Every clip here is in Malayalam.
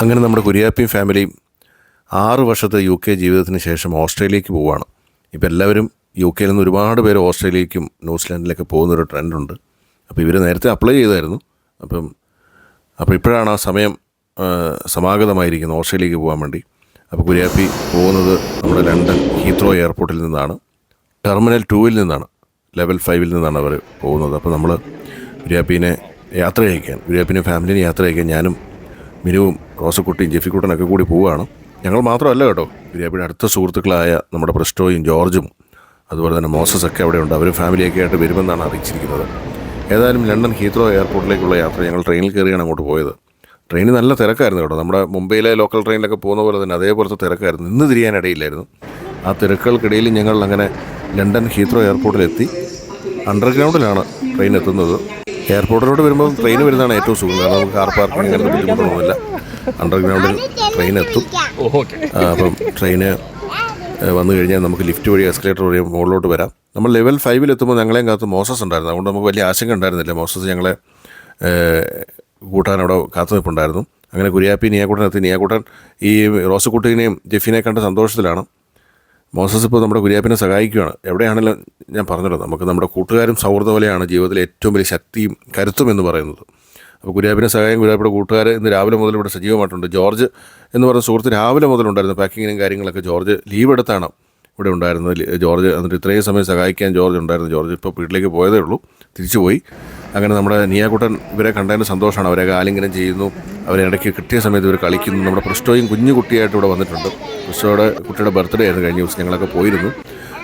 അങ്ങനെ നമ്മുടെ കുര്യാപ്പിയും ഫാമിലിയും ആറ് വർഷത്തെ യു കെ ജീവിതത്തിന് ശേഷം ഓസ്ട്രേലിയക്ക് പോവുകയാണ്. ഇപ്പം എല്ലാവരും യു കെയിൽ നിന്ന് ഒരുപാട് പേര് ഓസ്ട്രേലിയക്കും ന്യൂസിലാൻഡിലൊക്കെ പോകുന്നൊരു ട്രെൻഡുണ്ട്. അപ്പോൾ ഇവർ നേരത്തെ അപ്ലൈ ചെയ്തായിരുന്നു. അപ്പം അപ്പോൾ ഇപ്പോഴാണ് ആ സമയം സമാഗതമായിരിക്കുന്നത് ഓസ്ട്രേലിയക്ക് പോകാൻ വേണ്ടി. അപ്പോൾ കുര്യാപ്പി പോകുന്നത് നമ്മുടെ ലണ്ടൻ ഹീത്രോ എയർപോർട്ടിൽ നിന്നാണ്. ടെർമിനൽ ടൂവിൽ നിന്നാണ്. ലെവൽ ഫൈവിൽ നിന്നാണ് അവർ പോകുന്നത്. അപ്പോൾ നമ്മൾ കുര്യാപ്പീനെ യാത്ര അയക്കാൻ കുര്യാപ്പിനെ ഫാമിലിനെ യാത്ര അയക്കാൻ ഞാനും മിനുവും റോസക്കുട്ടിയും ജെഫിക്കുട്ടനൊക്കെ കൂടി പോവുകയാണ്. ഞങ്ങൾ മാത്രമല്ല കേട്ടോ കുര്യാപ്പിയുടെ അടുത്ത സുഹൃത്തുക്കളായ നമ്മുടെ പ്രസ്റ്റോയും ജോർജും അതുപോലെ തന്നെ മോസസ് ഒക്കെ അവിടെ ഉണ്ട്. അവരും ഫാമിലിയൊക്കെ ആയിട്ട് വരുമെന്നാണ് അറിയിച്ചിരിക്കുന്നത്. ഏതായാലും ലണ്ടൻ ഹീത്രോ എയർപോർട്ടിലേക്കുള്ള യാത്ര ഞങ്ങൾ ട്രെയിനിൽ കയറിയാണ് അങ്ങോട്ട് പോയത്. ട്രെയിൻ നല്ല തിരക്കായിരുന്നു കേട്ടോ. നമ്മുടെ മുംബൈയിലെ ലോക്കൽ ട്രെയിനിലൊക്കെ പോകുന്ന പോലെ തന്നെ അതേപോലത്തെ തിരക്കായിരുന്നു. നിന്ന് തിരിയാനിടയില്ലായിരുന്നു. ആ തിരക്കുകൾക്കിടയിൽ ഞങ്ങൾ അങ്ങനെ ലണ്ടൻ ഹീത്രോ എയർപോർട്ടിലെത്തി. അണ്ടർഗ്രൗണ്ടിലാണ് ട്രെയിൻ എത്തുന്നത്. എയർപോർട്ടിലോട്ട് വരുമ്പോൾ ട്രെയിൻ വരുന്നതാണ് ഏറ്റവും സുഖം. കാരണം നമുക്ക് കാർ പാർക്കിംഗ് അങ്ങനത്തെ ബുദ്ധിമുട്ടൊന്നുമില്ല അണ്ടർഗ്രൗണ്ടിൽ ട്രെയിൻ എത്തും. അപ്പം ട്രെയിന് വന്നു കഴിഞ്ഞാൽ നമുക്ക് ലിഫ്റ്റ് വഴി എസ്കലേറ്റർ വഴി മുകളിലോട്ട് വരാം. നമ്മൾ ലെവൽ ഫൈവിൽ എത്തുമ്പോൾ ഞങ്ങളെയും കാത്ത് മോസസ് ഉണ്ടായിരുന്നു. അതുകൊണ്ട് നമുക്ക് വലിയ ആശങ്ക ഉണ്ടായിരുന്നില്ല. മോസസ് ഞങ്ങളെ കൂട്ടാൻ അവിടെ കാത്തു നിൽപ്പുണ്ടായിരുന്നു. അങ്ങനെ കുര്യാപ്പി നിയാക്കൂട്ടൻ എത്തി. നിയാക്കൂട്ടൻ ഈ റോസക്കുട്ടീനെയും ജെഫിനെ കണ്ട സന്തോഷത്തിലാണ്. മോസസ് ഇപ്പോൾ നമ്മുടെ കുര്യാപ്പിനെ സഹായിക്കുകയാണ്. എവിടെയാണെങ്കിലും ഞാൻ പറഞ്ഞല്ലോ നമുക്ക് നമ്മുടെ കൂട്ടുകാരും സൗഹൃദ പോലെയാണ് ജീവിതത്തിലെ ഏറ്റവും വലിയ ശക്തിയും കരുത്തും എന്ന് പറയുന്നത്. അപ്പോൾ കുര്യാപ്പിനെ സഹായം കുര്യാപ്പിയുടെ കൂട്ടുകാർ ഇന്ന് രാവിലെ മുതൽ ഇവിടെ സജീവമായിട്ടുണ്ട്. ജോർജ് എന്ന് പറഞ്ഞ സുഹൃത്ത് രാവിലെ മുതലുണ്ടായിരുന്നു പാക്കിങ്ങിനും കാര്യങ്ങളൊക്കെ. ജോർജ് ലീവ് എടുത്താണ്. ഇവിടെ ഉണ്ടായിരുന്നത് ജോർജ് എന്നിട്ട് ഇത്രയും സമയം സഹായിക്കാൻ ജോർജ് ഉണ്ടായിരുന്നു. ജോർജ് ഇപ്പോൾ വീട്ടിലേക്ക് പോയതേ ഉള്ളൂ. തിരിച്ചു പോയി. അങ്ങനെ നമ്മുടെ നീയാക്കുട്ടൻ ഇവരെ കണ്ടതിന് സന്തോഷമാണ്. അവരെ ആലിംഗനം ചെയ്യുന്നു. അവരെ ഇടയ്ക്ക് കിട്ടിയ സമയത്ത് ഇവർ കളിക്കുന്നു. നമ്മുടെ പ്രിസ്റ്റോയും കുഞ്ഞു കുട്ടിയായിട്ട് ഇവിടെ വന്നിട്ടുണ്ട്. പ്രിസ്റ്റോയുടെ കുട്ടിയുടെ ബർത്ത്ഡേ ആയിരുന്നു കഴിഞ്ഞ ദിവസം ഞങ്ങളൊക്കെ പോയിരുന്നു.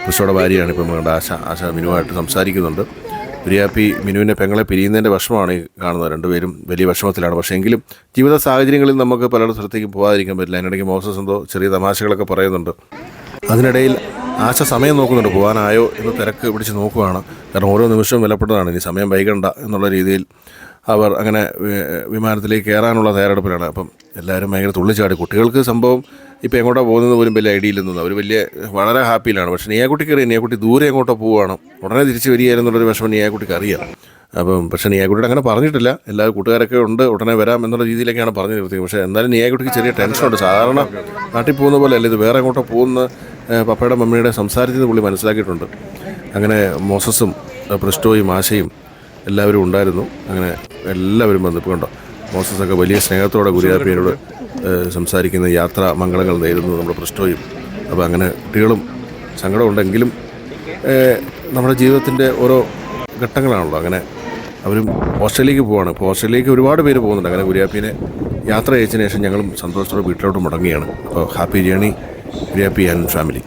പ്രിസ്റ്റോയുടെ ഭാര്യയാണ് ഇപ്പം നമ്മുടെ ആശ ആശ മിനുവായിട്ട് സംസാരിക്കുന്നുണ്ട്. പ്രിയാപ്പി മിനുവിനെ പെങ്ങളെ പിരിയുന്നതിന്റെ വിഷമമാണ് ഈ കാണുന്നത്. രണ്ടുപേരും വലിയ വിഷമത്തിലാണ്. പക്ഷേ എങ്കിലും ജീവിത സാഹചര്യങ്ങളിൽ നമുക്ക് പല സ്ഥലത്തേക്കും പോകാതിരിക്കാൻ പറ്റില്ല. അതിനിടയ്ക്ക് മോസസ് എന്തോ ചെറിയ തമാശകളൊക്കെ പറയുന്നുണ്ട്. അതിനിടയിൽ ആശ സമയം നോക്കുന്നുണ്ട്. പോകാനായോ എന്ന് തിരക്ക് പിടിച്ച് നോക്കുകയാണ് കാരണം ഓരോ നിമിഷവും വിലപ്പെട്ടതാണ്. ഇനി സമയം വൈകണ്ട എന്നുള്ള രീതിയിൽ അവർ അങ്ങനെ വിമാനത്തിലേക്ക് കയറാനുള്ള തയ്യാറെടുപ്പിലാണ്. അപ്പം എല്ലാവരും ഭയങ്കര തുള്ളിച്ചാടി. കുട്ടികൾക്ക് സംഭവം ഇപ്പോൾ എങ്ങോട്ടാണ് പോകുന്നത് പോലും വലിയ ഐഡിയ ഇല്ലെന്ന്. അവർ വലിയ വളരെ ഹാപ്പിയിലാണ്. പക്ഷേ നീയാക്കുട്ടിക്ക് അറിയാം. നീയാക്കുട്ടി ദൂരെ എങ്ങോട്ടോ പോവുകയാണ്. ഉടനെ തിരിച്ച് വരികയായിരുന്നുള്ളൊരു വിഷമം നീയാക്കുട്ടിക്ക് അറിയാം. അപ്പം പക്ഷേ നിയാക്കുട്ടിയുടെ അങ്ങനെ പറഞ്ഞിട്ടില്ല. എല്ലാ കൂട്ടുകാരൊക്കെ ഉണ്ട് ഉടനെ വരാം എന്നുള്ള രീതിയിലൊക്കെയാണ് പറഞ്ഞു നിർത്തിയത്. പക്ഷേ എന്നാലും നിയാക്കുട്ടിക്ക് ചെറിയ ടെൻഷനുണ്ട് സാധാരണ നാട്ടിൽ പോകുന്ന പോലെ അല്ല ഇത് വേറെ എങ്ങോട്ടോ പോകുന്ന പപ്പയുടെ മമ്മിയുടെ സംസാരത്തിൽ പുള്ളി മനസ്സിലാക്കിയിട്ടുണ്ട്. അങ്ങനെ മോസസും പ്രിസ്റ്റോയും ആശയും എല്ലാവരും ഉണ്ടായിരുന്നു. അങ്ങനെ എല്ലാവരും വന്നു ഇപ്പോൾ കണ്ടോ മോസസൊക്കെ വലിയ സ്നേഹത്തോടെ ഏഹ്, സംസാരിക്കുന്ന യാത്ര മംഗളങ്ങൾ നേരുന്നു നമ്മുടെ പ്രിസ്റ്റോയും. അപ്പോൾ അങ്ങനെ കുട്ടികളും സങ്കടമുണ്ടെങ്കിലും നമ്മുടെ ജീവിതത്തിന്റെ ഓരോ ഘട്ടങ്ങളാണല്ലോ. അങ്ങനെ അവരും ഓസ്ട്രേലിയക്ക് പോവാണ്. ഇപ്പോൾ ഓസ്ട്രേലിയക്ക് ഒരുപാട് പേര് പോകുന്നുണ്ട്. അങ്ങനെ ഗുരിയാപ്പിനെ യാത്ര അയച്ചതിന് ശേഷം ഞങ്ങളും സന്തോഷത്തോടെ വീട്ടിലോട്ട് മുടങ്ങിയാണ് അപ്പോൾ ഹാപ്പി ജേണി ഗുരിയാപ്പി ആൻഡ് ഫാമിലി.